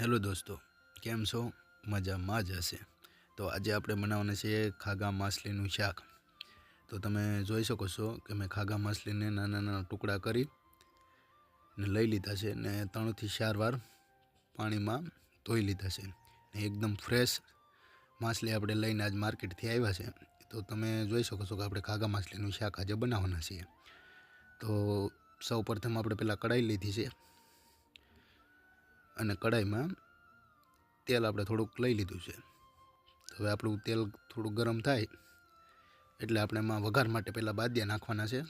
Hello દોસ્તો, કેમ છો? મજામાં જ હશે. તો આજે આપણે બનાવવાના છે ખાગા માછલીનું શાક. તો તમે જોઈ શકો છો કે મેં ખાગા માછલીને નાના નાના ટુકડા કરી ને લઈ લીધા છે ને ત્રણથી ચાર વાર પાણીમાં ધોઈ લીધા છે. ને એકદમ ફ્રેશ માછલી આપણે લઈને આજ માર્કેટથી આવ્યા છે. તો તમે જોઈ શકો છો કે આપણે ખાગા માછલીનું શાક આજે બનાવવાના છીએ. તો સૌ પ્રથમ આપણે પહેલાં કઢાઈ લીધી છે. અને કઢાઈમાં તેલ આપણે થોડુંક લઈ લીધું છે. હવે આપણું તેલ થોડું ગરમ થાય એટલે આપણે એમાં વઘાર માટે પહેલાં બાદિયા નાખવાના છે.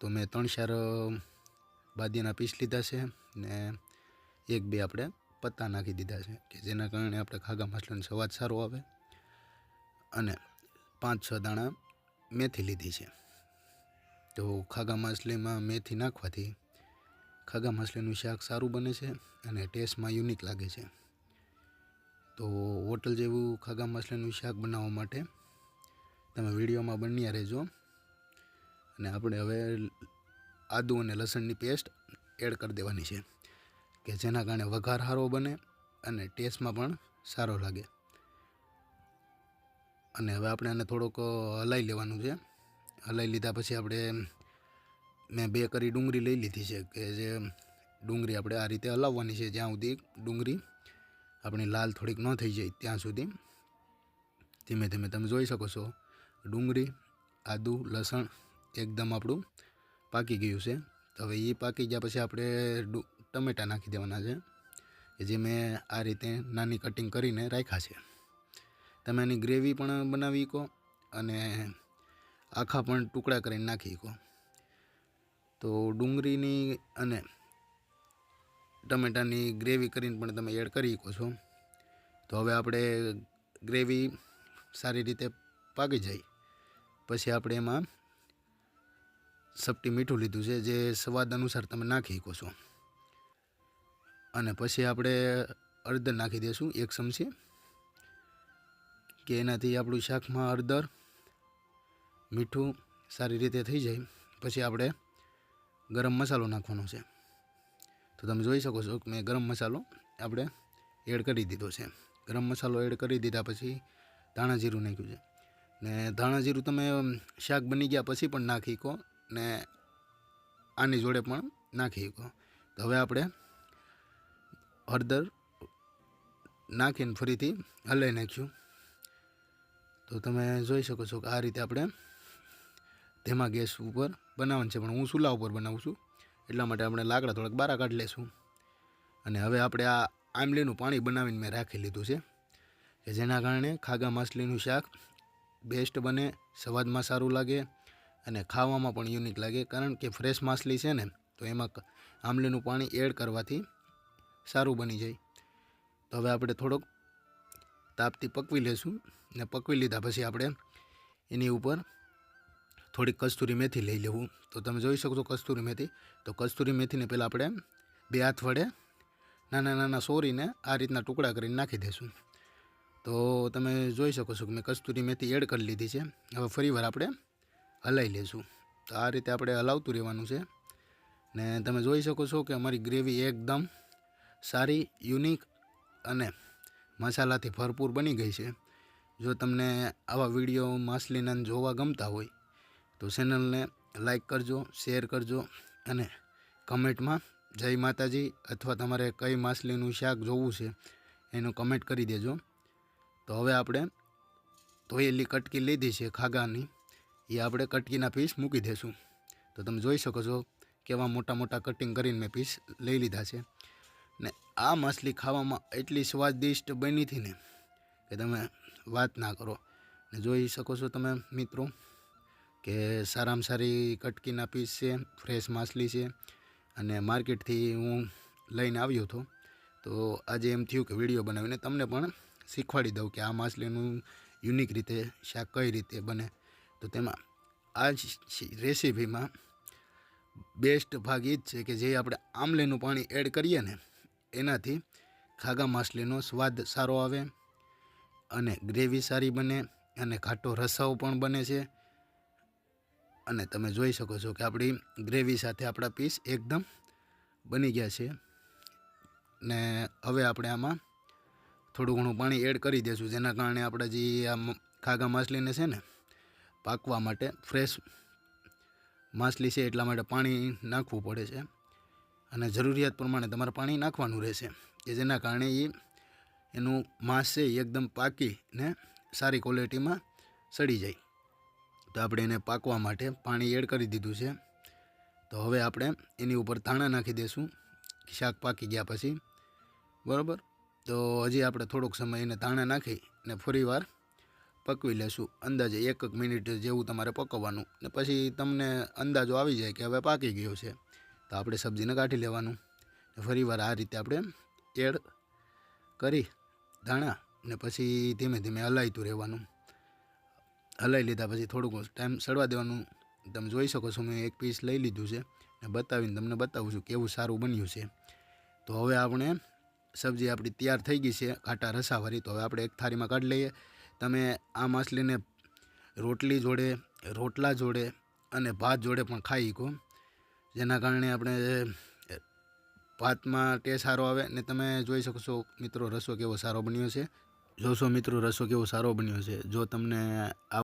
તો મેં ત્રણ ચાર બાદિયાના પીસ લીધા છે ને એક બે આપણે પત્તા નાખી દીધા છે કે જેના કારણે આપણે ખાગા માછલીનો સ્વાદ સારો આવે અને પાંચ છ દાણા મેથી લીધી છે. તો ખાગા માછલીમાં મેથી નાખવાથી ખાગા માછલીનું શાક સારું બને છે અને ટેસ્ટમાં યુનિક લાગે છે. તો હોટલ જેવું ખાગા માછલીનું શાક બનાવવા માટે તમે વિડીયોમાં બન્યા રહેજો. અને આપણે હવે આદુ અને લસણની પેસ્ટ એડ કરી દેવાની છે કે જેના કારણે વઘાર સારો બને અને ટેસ્ટમાં પણ સારો લાગે. અને હવે આપણે આને થોડોક હલાવી લેવાનું છે. હલાવી લીધા પછી આપણે મેં બે કરી ડુંગળી લઈ લીધી છે કે જે ડુંગળી આપણે આ રીતે હલાવવાની છે જ્યાં સુધી ડુંગળી આપણી લાલ થોડીક ન થઈ જાય ત્યાં સુધી. ધીમે ધીમે તમે જોઈ શકો છો, ડુંગળી, આદુ, લસણ એકદમ આપણું પાકી ગયું છે. તો હવે એ પાકી ગયા પછી આપણે ટમેટાં નાખી દેવાના છે, કે જે મેં આ રીતે નાની કટિંગ કરીને રાખ્યા છે. તમે એની ગ્રેવી પણ બનાવી શકો અને આખા પણ ટુકડા કરીને નાખી શકો. તો ડુંગળીની અને ટમેટાની ગ્રેવી કરીને પણ તમે એડ કરી શકો છો. તો હવે આપણે ગ્રેવી સારી રીતે પાકી જાય. પછી આપણે એમાં સપટી મીઠું લીધું છે, જે સ્વાદ અનુસાર તમે નાખી શકો છો. અને પછી આપણે હળદર નાખી દઈશું એક ચમચી, કે એનાથી આપણું શાકમાં હળદર મીઠું સારી રીતે થઈ જાય. પછી આપણે ગરમ મસાલો નાખવાનો છે. તો તમે જોઈ શકો છો કે મેં ગરમ મસાલો આપણે એડ કરી દીધો છે. ગરમ મસાલો એડ કરી દીધા પછી ધાણા જીરું નાખ્યું છે. ને ધાણા જીરું તમે શાક બની ગયા પછી પણ નાખી શકો ને આની જોડે પણ નાખી શકો. તો હવે આપણે હળદર નાખીને ફરીથી હલાઈ નાખ્યું. તો તમે જોઈ શકો છો કે આ રીતે આપણે ધીમા ગેસ ઉપર બનાવવાનું છે, પણ હું ચૂલા ઉપર બનાવું છું. એટલા માટે આપણે લાકડા થોડાક બારા કાઢી લેશું. અને હવે આપણે આ આંબલીનું પાણી બનાવીને મેં રાખી લીધું છે, કે જેના કારણે ખાગા માછલીનું શાક બેસ્ટ બને, સ્વાદમાં સારું લાગે અને ખાવામાં પણ યુનિક લાગે. કારણ કે ફ્રેશ માછલી છે ને, તો એમાં આંબલીનું પાણી એડ કરવાથી સારું બની જાય. તો હવે આપણે થોડોક તાપથી પકવી લેશું ને પકવી લીધા પછી આપણે એની ઉપર થોડીક કસ્તુરી મેથી લઈ લેવું. તો તમે જોઈ શકો છો કસ્તુરી મેથી. તો કસ્તુરી મેથીને પહેલાં આપણે બે હાથ વડે નાના નાના સોરીને આ રીતના ટુકડા કરીને નાખી દઈશું તો તમે જોઈ શકો છો કે મેં કસ્તુરી મેથી એડ કરી લીધી છે. હવે ફરીવાર આપણે હલાવી લઈશું તો આ રીતે આપણે હલાવતું રહેવાનું છે. ને તમે જોઈ શકો છો કે અમારી ગ્રેવી એકદમ સારી, યુનિક અને મસાલાથી ભરપૂર બની ગઈ છે. જો તમને આવા વીડિયો માછલીના જોવા ગમતા હોય તો ચેનલને લાઈક કરજો, શેર કરજો અને કમેન્ટમાં જય માતાજી અથવા તમારે કઈ માછલીનું શાક જોવું છે એનું કમેન્ટ કરી દેજો. તો હવે આપણે ધોયેલી કટકી લીધી છે ખાગાની. એ આપણે કટકીના પીસ મૂકી દઈશું તો તમે જોઈ શકો છો કેવા મોટા મોટા કટિંગ કરીને મેં પીસ લઈ લીધા છે. ને આ માછલી ખાવામાં એટલી સ્વાદિષ્ટ બની હતી ને કે તમે વાત ના કરો. ને જોઈ શકો છો તમે મિત્રો કે સારામાં સારી કટકીના પીસ છે, ફ્રેશ માછલી છે. અને માર્કેટથી હું લઈને આવ્યો હતો. તો આજે એમ થયું કે વીડિયો બનાવીને તમને પણ શીખવાડી દઉં કે આ માછલીનું યુનિક રીતે શાક કઈ રીતે બને. તો તેમાં આ રેસીપીમાં બેસ્ટ ભાગ એ જ છે કે જે આપણે આમલીનું પાણી એડ કરીએ ને, એનાથી ખાગા માછલીનો સ્વાદ સારો આવે અને ગ્રેવી સારી બને અને ઘાટો રસાઓ પણ બને છે. અને તમે જોઈ શકો છો કે આપણી ગ્રેવી સાથે આપણા પીસ એકદમ બની ગયા છે. ને હવે આપણે આમાં થોડું ઘણું પાણી એડ કરી દઈશું જેના કારણે આપણે જે આ ખાગા માછલીને છે ને, પાકવા માટે ફ્રેશ માછલી છે એટલા માટે પાણી નાખવું પડે છે. અને જરૂરિયાત પ્રમાણે તમારે પાણી નાખવાનું રહેશે, કે જેના કારણે એ એનું માંસ છે એકદમ પાકીને સારી ક્વોલિટીમાં સડી જાય. તો આપણે એને પાકવા માટે પાણી એડ કરી દીધું છે. તો હવે આપણે એની ઉપર ધાણા નાખી દઈશું શાક પાકી ગયા પછી. બરાબર? તો હજી આપણે થોડોક સમય એને ધાણા નાખી ને ફરીવાર પકવી લેશું. અંદાજે એક એક મિનિટ જેવું તમારે પકવવાનું. ને પછી તમને અંદાજો આવી જાય કે હવે પાકી ગયો છે. તો આપણે સબ્જીને કાઢી લેવાનું. ને ફરીવાર આ રીતે આપણે એડ કરી ધાણા ને પછી ધીમે ધીમે હલાવતું રહેવાનું. હલાવી લીધા પછી થોડુંક ટાઈમ સડવા દેવાનું. તમે જોઈ શકો છો, મેં એક પીસ લઈ લીધું છે ને બતાવીને તમને બતાવું છું કેવું સારું બન્યું છે. તો હવે આપણે સબ્જી આપણી તૈયાર થઈ ગઈ છે કાંટા રસાવાળી. તો હવે આપણે એક થાળીમાં કાઢી લઈએ. તમે આ માછલીને રોટલી જોડે, રોટલા જોડે અને ભાત જોડે પણ ખાઈ શકો. જેના કારણે આપણે ભાતમાં ટેસ્ટ સારો આવે ને તમે જોઈ શકો છો, મિત્રો, રસો કેવો સારો બન્યો છે. જોશો મિત્રો, રસો કેવો સારો બન્યો છે. જો તમને આ